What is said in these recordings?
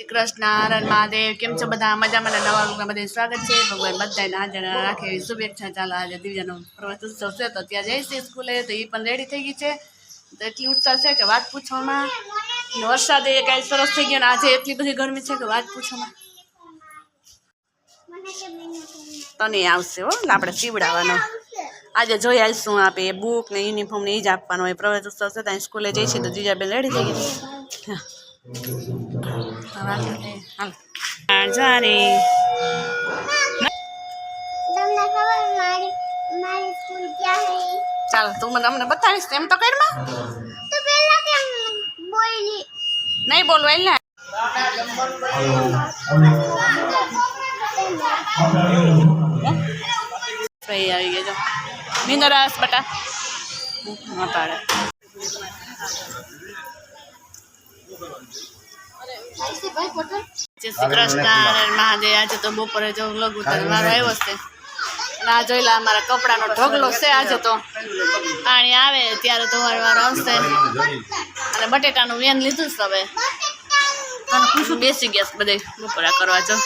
કૃષ્ણ, હરણ મહાદેવ, કેમ છો બધા? મજામાં નવા રૂપમાં બધે સ્વાગત છે. ભગવાન બધાને હાજર રાખે શુભેચ્છા ચાલો આજે દિવ્યાનો પ્રવાસ ઉત્સવ છે. તો ત્યાં જઈશ સ્કૂલે, તો એ પણ રેડી થઈ ગઈ છે. તો એટલી ઉત્સાહ છે કે વાત પૂછવામાં. વરસાદ એ કાંઈ સરસ થઈ ગયો ને આજે એટલી બધી ગરમી છે કે વાત પૂછવામાં. તને આવશે હો આપણે સીવડાવવાનો આજે જોઈ આવીશું આપે બુક ને યુનિફોર્મ ને એ જ આપવાનો હોય. પ્રવેશ ઉત્સવ છે ત્યાં સ્કૂલે જઈશું તો જીજાબેન રેડી થઈ ગઈ હા. ચાલ, તું મને અમને બતાવીશ એમ તો કરમાં નહીં બોલવું એટલે આવી ગયા નિંદરાસ બટા. પાડે જય શ્રી કૃષ્ણ મહાદેવ. આજે તો બપોરે જો ઉતાર મારો આવ્યો છે. ના જોયેલા અમારા કપડાનો ઢગલો છે આજે તો. પાણી આવે ત્યારે તો વાર વાર આવશે. અને બટેટાનું વેન લીધું છે હવે. અને ખુશું બેસી ગયા બધે બપોરા કરવા જો.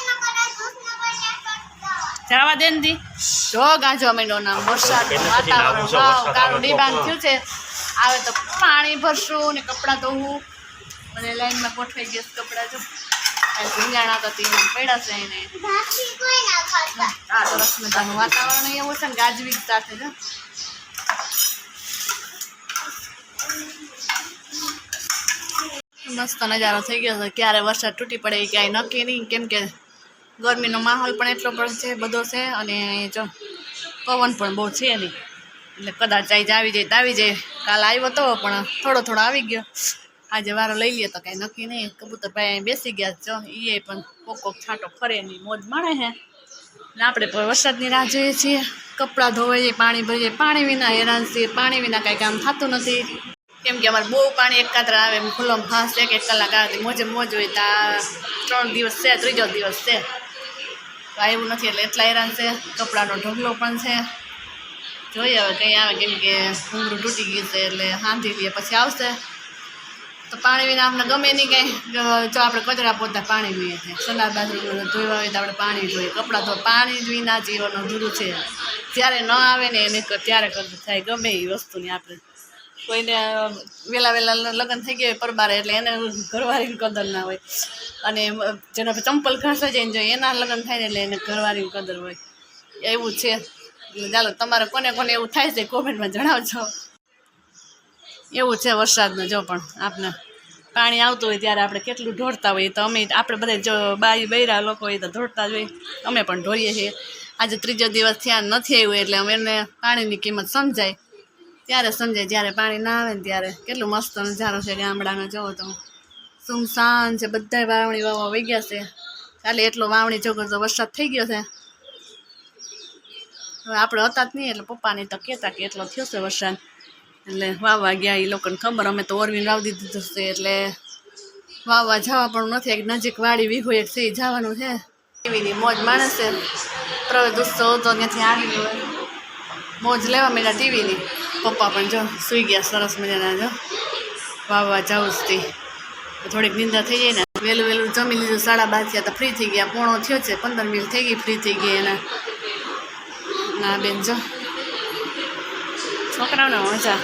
જવા દે ને જો ગાજો મહિનો નામ વરસાદ વાતાવરણ. વાવ કાળું ડિબાંગ થયું છે. આવે તો પાણી ભરશું ને કપડાં ધોવું. અને લાઈનમાં ગોઠવાઈ ગયો કપડાં જો. ભીંગાણા તો તેમાં પડ્યા છે એને. આ સરસ મજાનું વાતાવરણ એવું છે ને ગાજવીજ સાથે જો. મસ્ત નજારો થઈ ગયો છે. ક્યારે વરસાદ તૂટી પડે એ ક્યાંય નક્કી નહીં. કેમ કે ગરમીનો માહોલ પણ એટલો પણ છે બધો છે. અને જો પવન પણ બહુ છે નહીં. એટલે કદાચ આવી જાય તો આવી જાય. કાલ આવ્યો તો પણ થોડો થોડો આવી ગયો. આજે વારો લઈ લઈએ તો કાંઈ નક્કી નહીં. કબૂતર ભાઈ બેસી ગયા છે. જો એ પણ કોક છાંટો ફરે નહીં મોજ માણે હે. ને આપણે પણ વરસાદની રાહ જોઈએ છીએ. કપડાં ધોવાઈએ, પાણી ભરીએ. પાણી વિના હેરાન છીએ. પાણી વિના કાંઈ કામ થતું નથી. કેમ કે અમારે બહુ પાણી એકાત્ર આવે એમ ખુલ્લો ફાસ એક એક કલાક આવે મોજે મોજ હોય તો ત્રણ દિવસ છે, ત્રીજો દિવસ છે. તો આવ્યું નથી એટલે એટલા હેરાન છે. કપડાનો ઢગલો પણ છે. જોઈએ હવે કંઈ આવે કેમ કે ઘૂંઘરું તૂટી ગયું છે એટલે હાંધી લઈએ, પછી આવશે. તો પાણી વિના આપણે ગમે નહીં કંઈ. જો આપણે કચરા પોતા પાણી જોઈએ છે. સલાડ બાજરી ધોવા હોય તો આપણે પાણી જોઈએ. કપડાં તો પાણી વિના જીવન અધૂરું છે. જ્યારે ન આવે ને એને ત્યારે થાય ગમે એ વસ્તુની આપણે. કોઈને વહેલા વહેલા લગ્ન થઈ ગયા પરબારે એટલે એને ઘરવાળીની કદર ના હોય. અને જેનો ચંપલ ઘાસા જઈને જોઈએ, એના લગ્ન થાય ને એટલે એને ઘરવાળીની કદર હોય. એવું છે. ચાલો, તમારે કોને કોને એવું થાય છે કોમેન્ટમાં જણાવજો. એવું છે વરસાદનું જો પણ આપણે પાણી આવતું હોય ત્યારે આપણે કેટલું ઢોળતા હોઈએ તો અમે આપણે બધા જો બાઈ બૈરા લોકો હોય તો ઢોળતા જ હોય. અમે પણ ઢોળીએ છીએ. આજે ત્રીજો દિવસ થયા નથી આવ્યું એટલે અમે એને પાણીની કિંમત સમજાય. ત્યારે સમજાય જ્યારે પાણી ના આવે ને ત્યારે કેટલું મસ્ત નજારો છે ગામડાનો. જોવો તો સુમસાન છે, બધાય વાવણી વાવવા વહી ગયા છે. ખાલી એટલો વાવણી જોગો તો વરસાદ થઈ ગયો છે. હવે આપણે હતા જ નહીં એટલે પપ્પાની તો કહેતા કે એટલો થયો છે વરસાદ. એટલે વાવવા ગયા એ લોકોને ખબર, અમે તો ઓરવીને લાવી દીધું છે, એટલે વાવવા જવા પણ નથી, એક નજીક વાડી વીઘો એક છે એ જવાનું છે. એવીની મોજ માણસ છે. પ્રવેશ ઉત્સવ હતો, ત્યાંથી આવી હોય મોજ લેવા માંડ્યા ટીવીની. પપ્પા પણ જો સૂઈ ગયા, સરસ મજાના જો. વાવવા જાઉં તે. થોડીક નિંદા થઈ જાય ને. વહેલું વહેલું જમી લીધું, સાડા બાર થયા તો ફ્રી થઈ ગયા. પોણો થયો છે, પંદર મિનિટ થઈ ગઈ, ફ્રી થઈ ગઈ એના. ના બેન જો. છોકરાઓને મજા.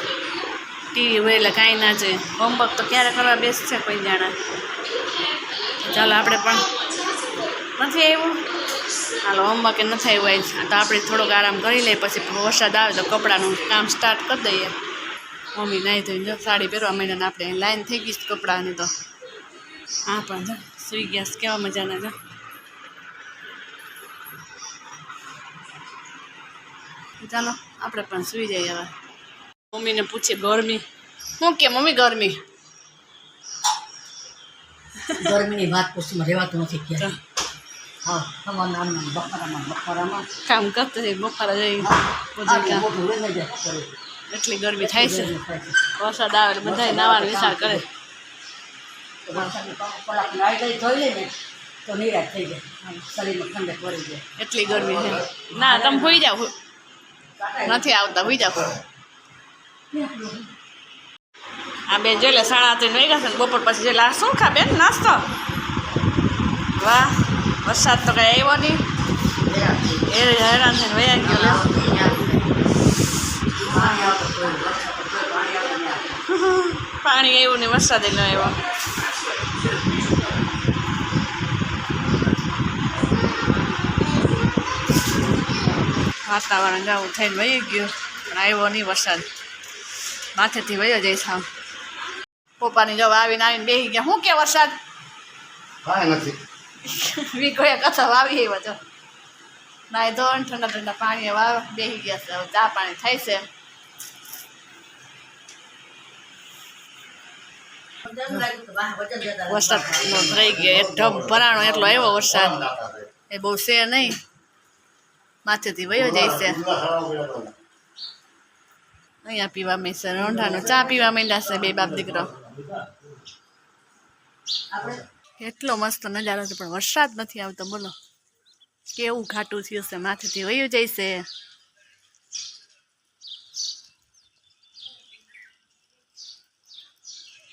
ટીવી હોય એટલે કાંઈ ના જોઈએ હોમવર્ક તો ક્યારે કરવા બેસશે કોઈ જાણે. ચાલો આપણે પણ નથી આવ્યું? હાલો હોમવર્ક નથી આવ્યું આજ. તો આપણે થોડોક આરામ કરી લઈએ, પછી વરસાદ આવે તો કપડાનું કામ સ્ટાર્ટ કરી દઈએ. મમ્મી નાહી ધોઈને જો સાડી પહેરવા માંડ્યા આપણે લાઈન થઈ ગઈ કપડાની તો. હા, પણ જો, સુઈ ગયા કેવા મજાના જો. ચાલો, આપણે પણ સુઈ જઈએ હવે. મમ્મીને પૂછે ગરમી? શું કે મમ્મી ગરમી. ગરમીની વાત પૂછીમાં રહેવાતું નથી ક્યારે હા. કામ કરતા બધું કામ. એટલી ગરમી થાય છે. વરસાદ આવે એટલે બધા નાવાનો વિચાર કરે. ને એટલી ગરમી છે. ના તમે હોઈ જાઓ. નથી આવતા હોઈ જાઓ. આ બે જોઈ લે સાડા ત્રણ વાગ્યા છે ને બપોર પછી જોઈ લે શું ખા બેન? નાસ્તો? વાહ, વરસાદ તો કઈ આવ્યો નહીં. એ હેરાન થઈને વયા ગયો પાણી આવ્યું ને વરસાદ ન આવ્યો. વાતાવરણ જાવું થઈને વહી ગયું, પણ આવ્યો નહીં વરસાદ. માથેથી વયો જાય હા પપ્પાની જવા આવીને આવીને બેસી ગયા. શું કે વરસાદ? નથી. વીકોએ કથા વાવી તો. નાય ધોન ઠંડા ઠંડા પાણી વાવ બેસી ગયા છે. ચા પાણી થાય છે. વરસાદ થઈ ગયો. એક ઢબ ભરાણો એટલો આવ્યો વરસાદ. એ બહુ છે નહીં. માથેથી વયો જાય છે. અહીંયા પીવા માંડશે રોંઢાનો. ચા પીવા માંડ્યા છે બે બાપ દીકરો. એટલો મસ્ત નજારો છે, પણ વરસાદ નથી આવતો, બોલો. કેવું ઘાટું થયું છે, માથેથી વયું જાય છે.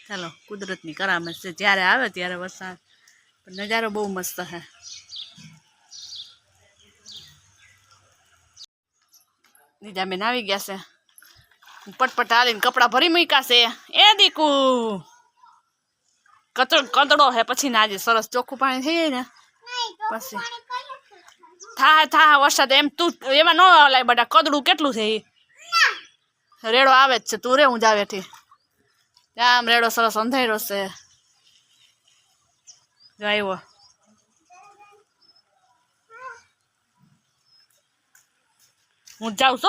ચાલો, કુદરતની કરામત છે, જ્યારે આવે ત્યારે વરસાદ. પણ નજારો બહુ મસ્ત છે. નીજાબેન આવી ગયા છે. પટપટ હાલીને કપડાં ભરી મૂક્યા છે. એ દીકુ. કચરો કદડો હે, પછી ને આજે સરસ ચોખ્ખું પાણી થઈ ને. પછી. થા થા વરસાદ એમ તું એમાં ન લાય બધા કદડું કેટલું છે એ રેડો આવે જ છે, તું રે હું જાવેથી આમ રેડો સરસ અંધાર્યો છે. આવ્યો હું જાઉં છું.